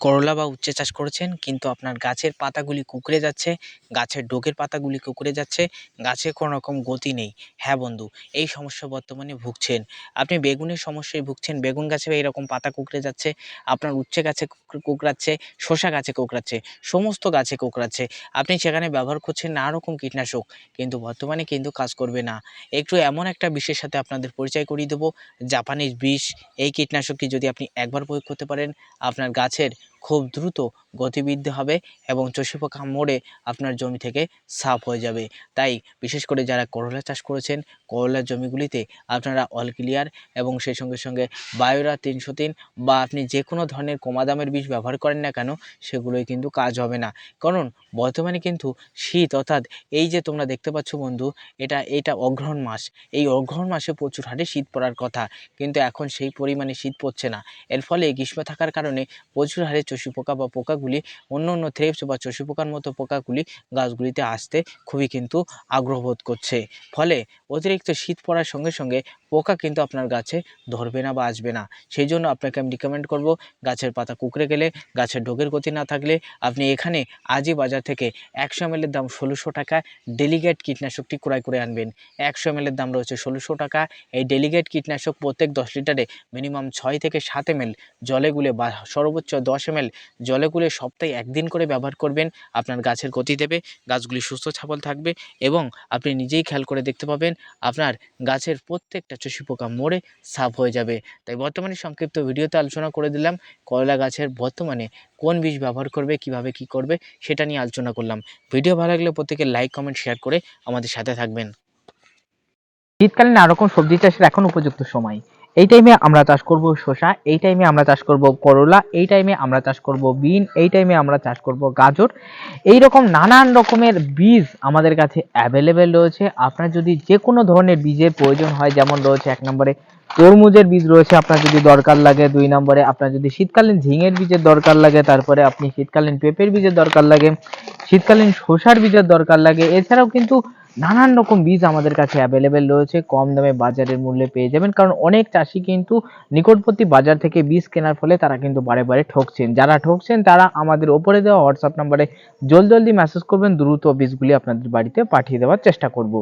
করলা বা উচ্ছে চাষ করেছেন, কিন্তু আপনার গাছের পাতাগুলি কুঁকড়ে যাচ্ছে, গাছের ডোগের পাতাগুলি কুঁকড়ে যাচ্ছে, গাছে কোনো রকম গতি নেই। হ্যাঁ বন্ধু, এই সমস্যা বর্তমানে ভুগছেন। আপনি বেগুনের সমস্যায় ভুগছেন, বেগুন গাছে এরকম পাতা কুঁকড়ে যাচ্ছে, আপনার উচ্ছে গাছে কুঁকড়ে- কুঁকড়াচ্ছে, শসা গাছে কুঁকড়াচ্ছে, সমস্ত গাছে কুঁকড়াচ্ছে। আপনি সেখানে ব্যবহার করছেন নানা রকম কীটনাশক, কিন্তু বর্তমানে কিন্তু কাজ করবে না। একটু এমন একটা বিষের সাথে আপনাদের পরিচয় করিয়ে দেবো, জাপানিজ বিষ। এই কীটনাশকটি যদি আপনি একবার প্রয়োগ করতে পারেন, আপনার গাছের খুব দ্রুত গতিবৃদ্ধি হবে এবং চষি পোকা মরে আপনার জমি থেকে সাফ হয়ে যাবে। তাই বিশেষ করে যারা করলা চাষ করেছেন করলার জমিগুলিতে আপনারা অল ক্লিয়ার এবং সেই সঙ্গে সঙ্গে বায়োরা তিনশো তিন বা আপনি যে কোনো ধরনের কমা দামের বীজ ব্যবহার করেন না কেন, সেগুলোই কিন্তু কাজ হবে না। কারণ বর্তমানে কিন্তু শীত অর্থাৎ এই যে তোমরা দেখতে পাচ্ছ বন্ধু, এটা এটা অগ্রহণ মাস। এই অগ্রহণ মাসে প্রচুর হারে শীত পড়ার কথা। কিন্তু এখন সেই পরিমাণে শীত পড়ছে না। এর ফলে গ্রীষ্ম থাকার কারণে প্রচুর হারে চষি পোকা বা পোকাগুলি, অন্য অন্য থ্রেপস বা চষি পোকার মতো পোকাগুলি গাছগুলিতে আসতে খুবই কিন্তু আগ্রহ বোধ করছে। ফলে অতিরিক্ত শীত পড়ার সঙ্গে সঙ্গে পোকা কিন্তু আপনার গাছে ধরবে না বা আসবে না। সেই জন্য আপনাকে আমি রিকমেন্ড করব, গাছের পাতা কুকড়ে গেলে, গাছের ডোগের গতি না থাকলে আপনি এখানে আজই বাজার থেকে একশো এমএলের দাম ষোলোশো টাকা ডেলিগেট কীটনাশকটি ক্রয় করে আনবেন। একশো এমএলের দাম রয়েছে ষোলোশো টাকা। এই ডেলিগেট কীটনাশক প্রত্যেক দশ লিটারে মিনিমাম ছয় থেকে সাত এমএল জলে গুলে বা সর্বোচ্চ দশ এমএল জলে গুলে সপ্তাহে একদিন করে ব্যবহার করবেন। আপনার গাছের গতি দেবে, গাছগুলি সুস্থ সবল থাকবে এবং আপনি নিজেই খেয়াল করে দেখতে পাবেন, আপনার গাছের প্রত্যেকটা চষি পোকা মরে সাফ হয়ে যাবে। তাই বর্তমানে সংক্ষিপ্ত ভিডিওতে আলোচনা করে দিলাম, করলা গাছের বর্তমানে কোন বীজ ব্যবহার করবে, কীভাবে কি করবে, সেটা নিয়ে আলোচনা করলাম। ভিডিও ভালো লাগলে প্রত্যেকে লাইক, কমেন্ট, শেয়ার করে আমাদের সাথে থাকবেন। শীতকালীন নানা রকম সবজি চাষের এখন উপযুক্ত সময়? এই টাইমে আমরা চাষ করব শসা, এই টাইমে আমরা চাষ করব করলা, এই টাইমে আমরা চাষ করব বিন, এই টাইমে আমরা চাষ করব গাজর। এই রকম নানান রকমের বীজ আমাদের কাছে অ্যাভেলেবেল রয়েছে। আপনার যদি যে কোনো ধরনের বীজের প্রয়োজন হয়, যেমন রয়েছে এক নম্বরে তরমুজের বীজ রয়েছে, আপনার যদি দরকার লাগে। দুই নম্বরে আপনার যদি শীতকালীন ঝিঙের বীজের দরকার লাগে, তারপরে আপনি শীতকালীন পেঁপের বীজের দরকার লাগে, শীতকালীন শসার বীজের দরকার লাগে। এছাড়াও কিন্তু নানান রকম বীজ আমাদের কাছে অ্যাভেলেবেল রয়েছে, কম দামে বাজারের মূল্যে পেয়ে যাবেন। কারণ অনেক চাষি কিন্তু নিকটবর্তী বাজার থেকে বীজ কেনার ফলে তারা কিন্তু বারে বারে ঠকছেন। যারা ঠকছেন, তারা আমাদের ওপরে দেওয়া হোয়াটসঅ্যাপ নাম্বারে জলদি জলদি মেসেজ করবেন। দ্রুত বীজগুলি আপনাদের বাড়িতে পাঠিয়ে দেওয়ার চেষ্টা করব।